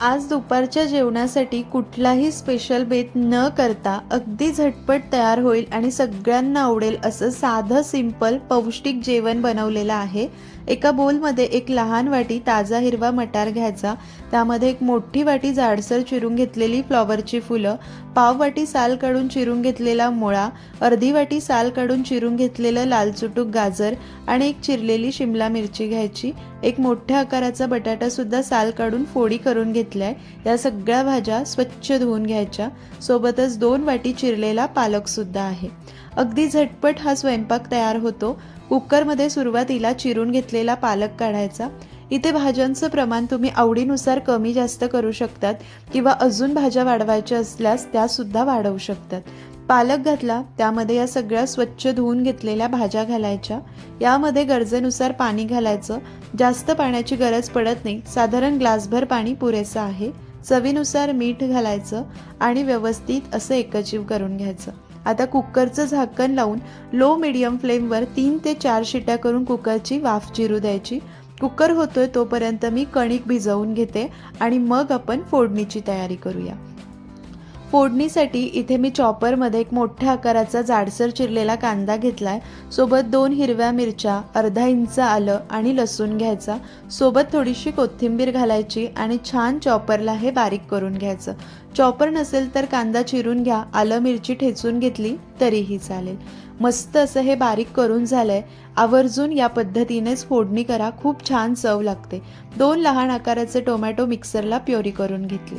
आज दुपारच्या जेवणासाठी कुठलाही स्पेशल बेत न करता अगदी झटपट तयार होईल आणि सगळ्यांना आवडेल असं साधं सिंपल पौष्टिक जेवण बनवलेलं आहे. एका बोलमध्ये एक लहान वाटी ताजा हिरवा मटार घ्यायचा. त्यामध्ये एक मोठी वाटी जाडसर चिरून घेतलेली फ्लॉवरची फुलं पाव वाटी साल काढून चिरून घेतलेला मुळा अर्धी वाटी साल काढून चिरून घेतलेलं लालचुटूक गाजर आणि एक चिरलेली शिमला मिरची घ्यायची. एक मोठ्या आकाराचा बटाटासुद्धा साल काढून फोडी करून घेतलाय. या सगळ्या भाज्या स्वच्छ धुवून घ्यायच्या. सोबतच दोन वाटी चिरलेला पालक सुद्धा आहे. अगदी झटपट हा स्वयंपाक तयार होतो. कुकरमध्ये सुरुवातीला चिरून घेतलेला पालक काढायचा. इथे भाज्यांचं प्रमाण तुम्ही आवडीनुसार कमी जास्त करू शकतात किंवा अजून भाज्या वाढवायच्या असल्यास त्यासुद्धा वाढवू शकतात. पालक घातला त्यामध्ये या सगळ्या स्वच्छ धुवून घेतलेल्या भाज्या घालायच्या. यामध्ये गरजेनुसार पाणी घालायचं. जास्त पाण्याची गरज पडत नाही. साधारण ग्लासभर पाणी पुरेसं आहे. चवीनुसार मीठ घालायचं आणि व्यवस्थित असं एकजीव करून घ्यायचं. आता कुकरचं झाकण लावून लो मिडियम फ्लेमवर तीन ते चार शिट्या करून कुकरची वाफ चिरू द्यायची. कुकर होतोय तोपर्यंत मी कणिक भिजवून घेते आणि मग आपण फोडणीची तयारी करूया. फोडणीसाठी इथे मी चॉपरमध्ये एक मोठ्या आकाराचा जाडसर चिरलेला कांदा घेतलाय. सोबत दोन हिरव्या मिरच्या अर्धा इंच आलं आणि लसूण घ्यायचा. सोबत थोडीशी कोथिंबीर घालायची आणि छान चॉपरला हे बारीक करून घ्यायचं. चॉपर नसेल तर कांदा चिरून घ्या. आलं मिरची ठेचून घेतली तरीही चालेल. मस्त असं हे बारीक करून झालंय. आवर्जून या पद्धतीनेच फोडणी करा. खूप छान चव लागते. दोन लहान आकाराचे टोमॅटो मिक्सरला प्युरी करून घेतली.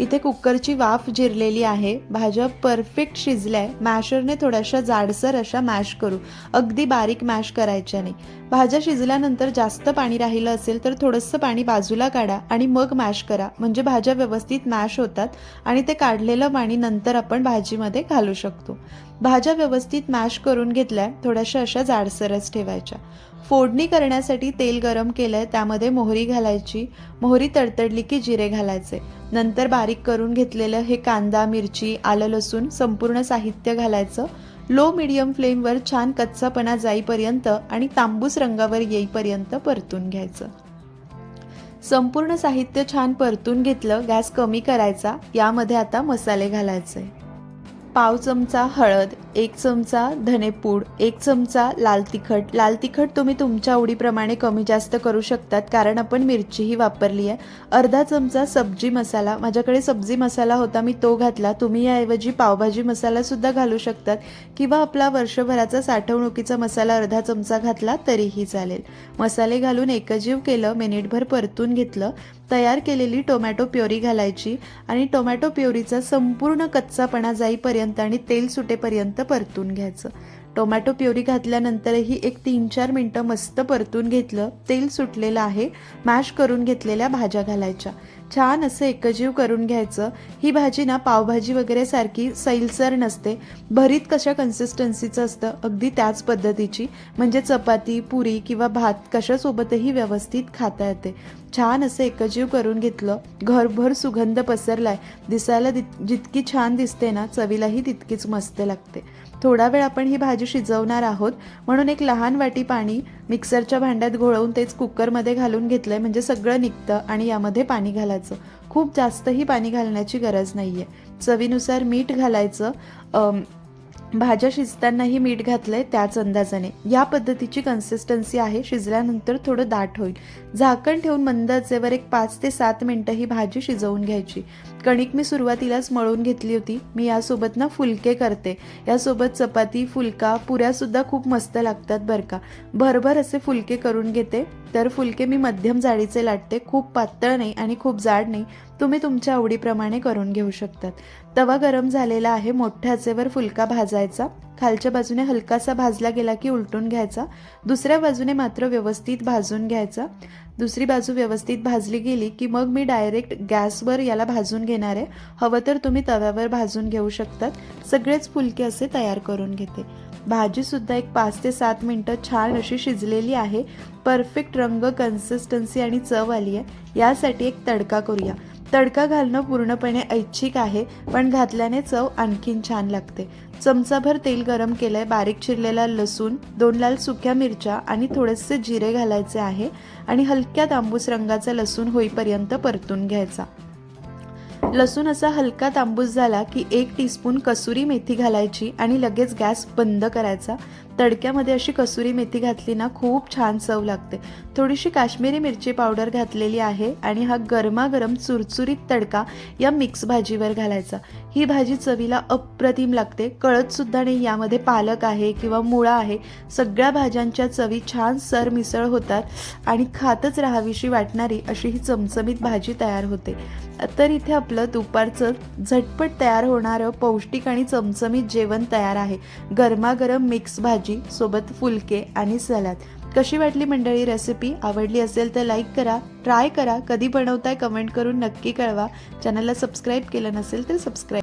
इथे कुकरची वाफ जिरलेली आहे. भाज्या परफेक्ट शिजल्या आहे मॅशरने थोड्याशा जाडसर अशा मॅश करू. अगदी बारीक मॅश करायच्या नाही. भाज्या शिजल्यानंतर जास्त पाणी राहिलं असेल तर थोडंसं पाणी बाजूला काढा आणि मग मॅश करा. म्हणजे भाज्या व्यवस्थित मॅश होतात आणि ते काढलेलं पाणी नंतर आपण भाजीमध्ये घालू शकतो. भाज्या व्यवस्थित मॅश करून घेतल्या थोड्याशा अशा जाडसरच ठेवायच्या. फोडणी करण्यासाठी तेल गरम केलंय त्यामध्ये मोहरी घालायची. मोहरी तडतडली की जिरे घालायचे. नंतर बारीक करून घेतलेलं हे कांदा मिरची आलं लसूण संपूर्ण साहित्य घालायचं. लो मिडियम फ्लेमवर छान कच्चापणा जाईपर्यंत आणि तांबूस रंगावर येईपर्यंत परतून घ्यायचं. संपूर्ण साहित्य छान परतून घेतलं गॅस कमी करायचा यामध्ये आता मसाले घालायचे पाव चमचा हळद एक चमचा धनेपूड एक चमचा लाल तिखट. लाल तिखट तुम्ही तुमच्या आवडीप्रमाणे कमी जास्त करू शकतात कारण आपण मिरचीही वापरली आहे. अर्धा चमचा सब्जी मसाला. माझ्याकडे सब्जी मसाला होता मी तो घातला. तुम्ही याऐवजी पावभाजी मसालासुद्धा घालू शकतात किंवा आपला वर्षभराचा साठवणुकीचा मसाला अर्धा चमचा घातला तरीही चालेल. मसाले घालून एकजीव केलं मिनिटभर परतून घेतलं. तयार केलेली टोमॅटो प्युरी घालायची आणि टोमॅटो प्युरीचा संपूर्ण कच्चापणा जाईपर्यंत आणि तेल सुटेपर्यंत परतून घ्यायचं. टोमॅटो प्युरी घातल्यानंतरही एक तीन चार मिनटं मस्त परतून घेतलं. तेल सुटलेलं आहे. मॅश करून घेतलेल्या भाज्या घालायच्या. छान असं एकजीव करून घ्यायचं. ही भाजी ना पावभाजी वगैरे सारखी सैलसर नसते. भरीत कशा कन्सिस्टन्सीचं असतं? अगदी त्याच पद्धतीची. म्हणजे चपाती पुरी किंवा भात कशासोबतही व्यवस्थित खाता येते. छान असं एकजीव करून घेतलं. घरभर सुगंध पसरलाय. दिसायला जितकी छान दिसते ना चवीलाही तितकीच मस्त लागते. थोडा वेळ आपण ही भाजी शिजवणार आहोत. म्हणून एक लहान वाटी पाणी मिक्सरच्या भांड्यात घोळवून तेच कुकरमध्ये घालून घेतलं आहे म्हणजे सगळं निघतं आणि यामध्ये पाणी घालायचं. खूप जास्तही पाणी घालण्याची गरज नाही आहे चवीनुसार मीठ घालायचं. भाज्या शिजतानाही मीठ घातलंय त्याच अंदाजाने. या पद्धतीची कन्सिस्टन्सी आहे. शिजल्यानंतर थोडं दाट होईल. झाकण ठेवून मंद आचेवर एक पाच ते सात मिनटं ही भाजी शिजवून घ्यायची. कणिक मी सुरुवातीलाच मळून घेतली होती. मी यासोबत ना फुलके करते. यासोबत चपाती फुलका पुऱ्यासुद्धा खूप मस्त लागतात बरं का. भरभर असे फुलके करून घेते. तर फुलके मी मध्यम जाडीचे लाटते. खूप पातळ नाही आणि खूप जाड नाही. तुम्ही तुमच्या आवडीप्रमाणे करून घेऊ शकतात. तवा गरम झालेला आहे मोठ्या आचेवर फुलका भाजायचा. खालच्या बाजूने हलकासा भाजला गेला की उलटून घ्यायचा. दुसऱ्या बाजूने मात्र व्यवस्थित भाजून घ्यायचा. दुसरी बाजू व्यवस्थित भाजली गेली की मग मी डायरेक्ट गॅसवर याला भाजून घेणार आहे. हवं तर तुम्ही तव्यावर भाजून घेऊ शकतात. सगळेच फुलके असे तयार करून घेते. भाजीसुद्धा एक पाच ते सात मिनटं छान अशी शिजलेली आहे. परफेक्ट रंग कन्सिस्टन्सी आणि चव आली आहे. यासाठी एक तडका करूया. तडका घालणं पूर्णपणे ऐच्छिक आहे पण घातल्याने चव आणखीन छान लागते. चमचाभर तेल गरम केलंय बारीक चिरलेला लसूण दोन लाल सुक्या मिरच्या आणि थोडेसे जिरे घालायचे आहे आणि हलक्या तांबूस रंगाचा लसूण होईपर्यंत परतून घ्यायचा. लसूण असा हलका तांबूस झाला की एक टीस्पून कसुरी मेथी घालायची आणि लगेच गॅस बंद करायचा. तडक्यामध्ये अशी कसुरी मेथी घातली ना खूप छान चव लागते. थोडीशी काश्मीरी मिरची पावडर घातलेली आहे आणि हा गरमागरम चुरचुरीत तडका या मिक्स भाजीवर घालायचा. ही भाजी चवीला अप्रतिम लागते. कळतसुद्धा नाही यामध्ये पालक आहे किंवा मुळा आहे. सगळ्या भाज्यांच्या चवी छान सरमिसळ होतात आणि खातच राहावीशी वाटणारी अशी ही चमचमीत भाजी तयार होते. तर इथे आपलं दुपारचं झटपट तयार होणारं पौष्टिक आणि चमचमीत जेवण तयार आहे. गरमागरम मिक्स भाजी सोबत फुलके आणि सलाद. कशी वाटली मंडळी रेसिपी आवडली असेल तर लाईक करा ट्राय करा. कधी बनवताय कमेंट करून नक्की कळवा. चॅनलला सबस्क्राईब केलं नसेल तर सबस्क्राईब